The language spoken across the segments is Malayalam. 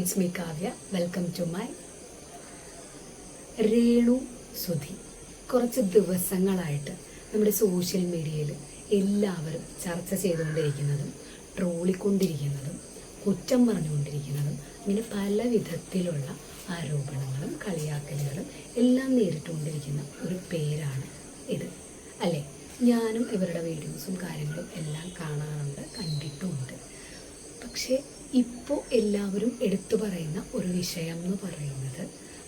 It's me Kavya welcome to my Renu Sudhi കുറച്ച് ദിവസങ്ങളായിട്ട് നമ്മുടെ സോഷ്യൽ മീഡിയയിൽ എല്ലാവരും ചർച്ച ചെയ്തുകൊണ്ടിരിക്കുന്നതും ട്രോളിക്കൊണ്ടിരിക്കുന്നതും കുറ്റം പറഞ്ഞുകൊണ്ടിരിക്കുന്നതും ഇങ്ങനെ പല വിധത്തിലുള്ള ആരോപണങ്ങളും കളിയാക്കലുകളും എല്ലാം നേരിട്ടുകൊണ്ടിരിക്കുന്ന ഒരു പേരാണ് ഇത്. അല്ലേ? ഞാനും ഇവരുടെ വീഡിയോസും കാര്യങ്ങളും എല്ലാം കാണാറുണ്ട് കണ്ടിട്ടുമുണ്ട്. പക്ഷേ ഇപ്പോൾ എല്ലാവരും എടുത്തു പറയുന്ന ഒരു വിഷയം എന്ന് പറയുന്നത്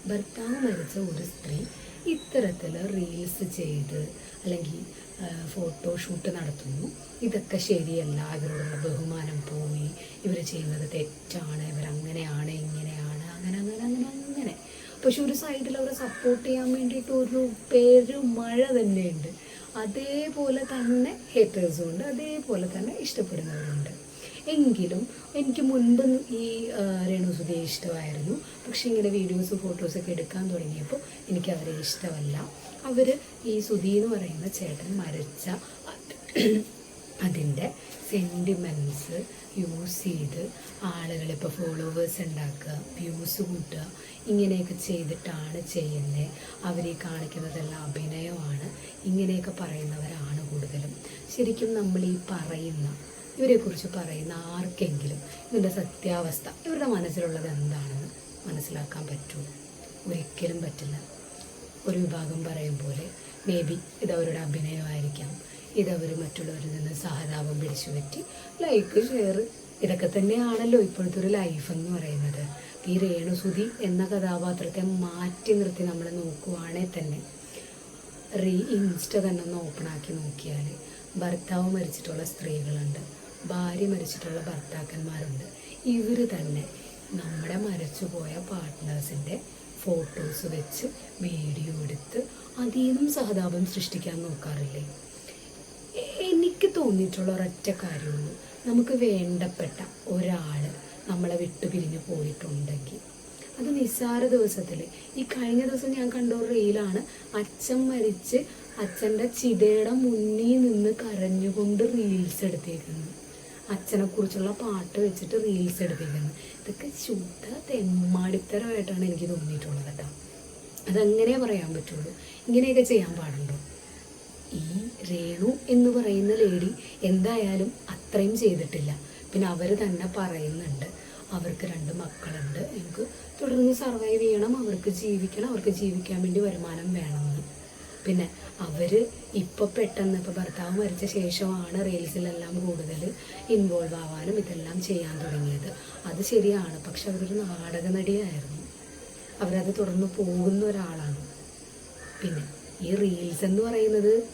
ഭർത്താവ് മരിച്ച ഒരു സ്ത്രീ ഇത്തരത്തിൽ റീൽസ് ചെയ്ത് അല്ലെങ്കിൽ ഫോട്ടോ ഷൂട്ട് നടത്തുന്നു. ഇതൊക്കെ ശരിയല്ല. ഇവരോടുള്ള ബഹുമാനം പോയി. ഇവർ ചെയ്യുന്നത് തെറ്റാണ്. ഇവരങ്ങനെയാണ് ഇങ്ങനെയാണ് അങ്ങനെ അങ്ങനെ അങ്ങനെ അങ്ങനെ. പക്ഷെ ഒരു സൈഡിൽ അവരെ സപ്പോർട്ട് ചെയ്യാൻ വേണ്ടിയിട്ട് ഒരു പെരുമഴ തന്നെയുണ്ട്. അതേപോലെ തന്നെ ഹേറ്റേഴ്സും ഉണ്ട്. അതേപോലെ തന്നെ ഇഷ്ടപ്പെടുന്നവരുണ്ട്. എങ്കിലും എനിക്ക് മുൻപ് ഈ രേണു രേണുസുതിയെ ഇഷ്ടമായിരുന്നു. പക്ഷേ ഇങ്ങനെ വീഡിയോസും ഫോട്ടോസൊക്കെ എടുക്കാൻ തുടങ്ങിയപ്പോൾ എനിക്ക് അവരെ ഇഷ്ടമല്ല. അവർ ഈ സുധി എന്ന് പറയുന്ന ചേട്ടൻ മരച്ച അതിന്റെ സെന്റിമെന്റ്സ് യൂസ് ചെയ്ത് ആളുകളിപ്പോൾ ഫോളോവേഴ്സ് ഉണ്ടാക്കുക വ്യൂസ് കൂട്ടുക ഇങ്ങനെയൊക്കെ ചെയ്തിട്ടാണ് ചെയ്യുന്നത്. അവർ ഈ കാണിക്കുന്നതെല്ലാം അഭിനയമാണ്. ഇങ്ങനെയൊക്കെ പറയുന്നവരാണ് കൂടുതലും. ശരിക്കും നമ്മൾ ഈ പറയുന്ന ഇവരെക്കുറിച്ച് പറയുന്ന ആർക്കെങ്കിലും ഇതിന്റെ സത്യാവസ്ഥ ഇവരുടെ മനസ്സിലുള്ളത് എന്താണെന്ന് മനസ്സിലാക്കാൻ പറ്റുമോ ഒരിക്കലും പറ്റില്ല. ഒരു വിഭാഗം പറയും പോലെ മേ ബി ഇതവരുടെ അഭിനയമായിരിക്കാം. ഇതവർ മറ്റുള്ളവരിൽ നിന്ന് സഹതാപം പിടിച്ചു പറ്റി ലൈക്ക് ഷെയർ ഇതൊക്കെ തന്നെയാണല്ലോ ഇപ്പോഴത്തെ ഒരു ലൈഫ് എന്ന് പറയുന്നത്. ഈ രേണുസുതി എന്ന കഥാപാത്രത്തെ മാറ്റി നിർത്തി നമ്മൾ നോക്കുവാണേ തന്നെ. റീ ഇൻസ്റ്റ തന്നെ ഒന്ന് ഓപ്പണാക്കി നോക്കിയാൽ ഭർത്താവ് മരിച്ചിട്ടുള്ള സ്ത്രീകളുണ്ട്. ഭാര്യ മരിച്ചിട്ടുള്ള ഭർത്താക്കന്മാരുണ്ട്. ഇവർ തന്നെ നമ്മുടെ മരിച്ചുപോയ പാർട്ട്നേഴ്സിന്റെ ഫോട്ടോസ് വെച്ച് വീഡിയോ എടുത്ത് അതീതം സഹതാപം സൃഷ്ടിക്കാൻ നോക്കാറില്ലേ? എനിക്ക് തോന്നിയിട്ടുള്ള ഒരൊറ്റ കാര്യമുള്ളൂ. നമുക്ക് വേണ്ടപ്പെട്ട ഒരാൾ നമ്മളെ വിട്ടു പിരിഞ്ഞു പോയിട്ടുണ്ടെങ്കിൽ. അത് നിസ്സാര ദിവസത്തിൽ ഈ കഴിഞ്ഞ ദിവസം ഞാൻ കണ്ട ഒരു റീലാണ്. അച്ഛൻ മരിച്ച് അച്ഛന്റെ ചിതയുടെ മുന്നിൽ നിന്ന് കരഞ്ഞുകൊണ്ട് റീൽസ് എടുത്തേക്കുന്നു അച്ഛനെ കുറിച്ചുള്ള പാട്ട് വെച്ചിട്ട് റീൽസ് എടുപ്പിക്കുന്നത്. ഇതൊക്കെ ശുദ്ധ തെമ്മാടിത്തരമായിട്ടാണ് എനിക്ക് തോന്നിയിട്ടുള്ളത് കേട്ടോ. അതങ്ങനെ പറയാൻ പറ്റുള്ളൂ. ഇങ്ങനെയൊക്കെ ചെയ്യാൻ പാടുണ്ടോ? ഈ രേണു എന്ന് പറയുന്ന ലേഡി എന്തായാലും അത്രയും ചെയ്തിട്ടില്ല. പിന്നെ അവർ തന്നെ പറയുന്നുണ്ട് അവർക്ക് രണ്ട് മക്കളുണ്ട്. എനിക്ക് തുടർന്ന് സർവൈവ് ചെയ്യണം അവർക്ക് ജീവിക്കണം അവർക്ക് ജീവിക്കാൻ വേണ്ടി വരുമാനം വേണമെന്ന്. പിന്നെ അവർ ഇപ്പോൾ പെട്ടെന്ന് ഇപ്പോൾ ഭർത്താവ് മരിച്ച ശേഷമാണ് റീൽസിലെല്ലാം കൂടുതൽ ഇൻവോൾവ് ആവാനും ഇതെല്ലാം ചെയ്യാൻ തുടങ്ങിയത്. അത് ശരിയാണ്. പക്ഷെ അവരൊരു നാടക നടിയായിരുന്നു. അവരത് തുടർന്ന് പോകുന്ന ഒരാളാണ്. പിന്നെ ഈ റീൽസ് എന്ന് പറയുന്നത്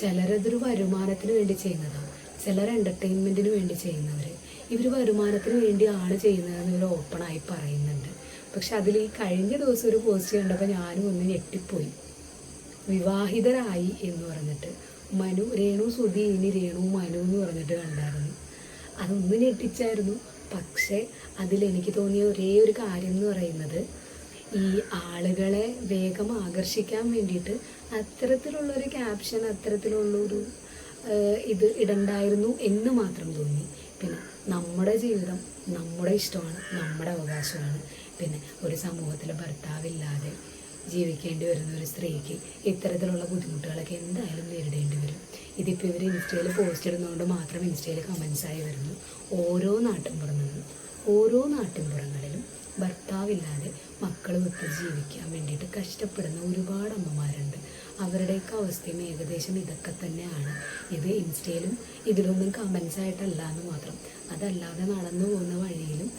ചിലരതൊരു വരുമാനത്തിന് വേണ്ടി ചെയ്യുന്നതാണ് ചിലർ എന്റർടൈൻമെന്റിന് വേണ്ടി ചെയ്യുന്നവർ ഇവർ വരുമാനത്തിന് വേണ്ടിയാണ് ചെയ്യുന്നതെന്ന് ഇവർ ഓപ്പണായി പറയുന്നുണ്ട്. പക്ഷെ അതിൽ ഈ കഴിഞ്ഞ ദിവസം ഒരു പോസ്റ്റ് കണ്ടപ്പോൾ ഞാനും ഒന്ന് ഞെട്ടിപ്പോയി. വിവാഹിതരായി എന്ന് പറഞ്ഞിട്ട് മനു രേണു സുധി ഇനി രേണു മനു എന്ന് പറഞ്ഞിട്ട് കണ്ടായിരുന്നു. അതൊന്ന് ഞെട്ടിച്ചായിരുന്നു. പക്ഷേ അതിലെനിക്ക് തോന്നിയ ഒരേ ഒരു കാര്യം എന്ന് പറയുന്നത് ഈ ആളുകളെ വേഗം ആകർഷിക്കാൻ വേണ്ടിയിട്ട് അത്തരത്തിലുള്ളൊരു ക്യാപ്ഷൻ അത്തരത്തിലുള്ളൊരു ഇത് ഇടണ്ടായിരുന്നു എന്ന് മാത്രം തോന്നി. പിന്നെ നമ്മുടെ ജീവിതം നമ്മുടെ ഇഷ്ടമാണ് നമ്മുടെ അവകാശമാണ്. പിന്നെ ഒരു സമൂഹത്തിലെ ഭർത്താവില്ലാതെ ജീവിക്കേണ്ടി വരുന്ന ഒരു സ്ത്രീക്ക് ഇത്തരത്തിലുള്ള ബുദ്ധിമുട്ടുകളൊക്കെ എന്തായാലും നേരിടേണ്ടി വരും. ഇതിപ്പോൾ ഇവർ ഇൻസ്റ്റയിൽ പോസ്റ്റ് ഇടുന്നതുകൊണ്ട് മാത്രം ഇൻസ്റ്റയിൽ കമൻസ് ആയി വരുന്നു. ഓരോ നാട്ടിൻപുറങ്ങളിലും ഓരോ നാട്ടിൻപുറങ്ങളിലും ഭർത്താവില്ലാതെ മക്കൾ വിട്ട് ജീവിക്കാൻ വേണ്ടിയിട്ട് കഷ്ടപ്പെടുന്ന ഒരുപാട് അമ്മമാരുണ്ട്. അവരുടെയൊക്കെ അവസ്ഥയും ഏകദേശം ഇതൊക്കെ തന്നെയാണ്. ഇത് ഇൻസ്റ്റയിലും ഇതിലൊന്നും കമൻസ് ആയിട്ടല്ല എന്ന് മാത്രം. അതല്ലാതെ നടന്നു പോകുന്ന വഴിയിലും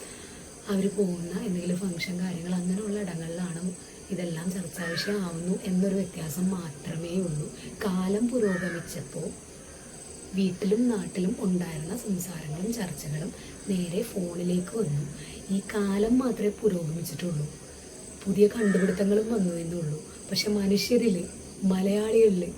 അവർ പോകുന്ന എന്തെങ്കിലും ഫംഗ്ഷൻ കാര്യങ്ങൾ അങ്ങനെയുള്ള ഇടങ്ങളിലാണ് ഇതെല്ലാം ചർച്ചാ വിഷയമാവുന്നു എന്നൊരു വ്യത്യാസം മാത്രമേ ഉള്ളൂ. കാലം പുരോഗമിച്ചപ്പോൾ വീട്ടിലും നാട്ടിലും ഉണ്ടായിരുന്ന സംസാരങ്ങളും ചർച്ചകളും നേരെ ഫോണിലേക്ക് വന്നു. ഈ കാലം മാത്രമേ പുരോഗമിച്ചിട്ടുള്ളൂ. പുതിയ കണ്ടുപിടുത്തങ്ങളും വന്നു എന്നുള്ളൂ പക്ഷെ മനുഷ്യരിൽ മലയാളികളിൽ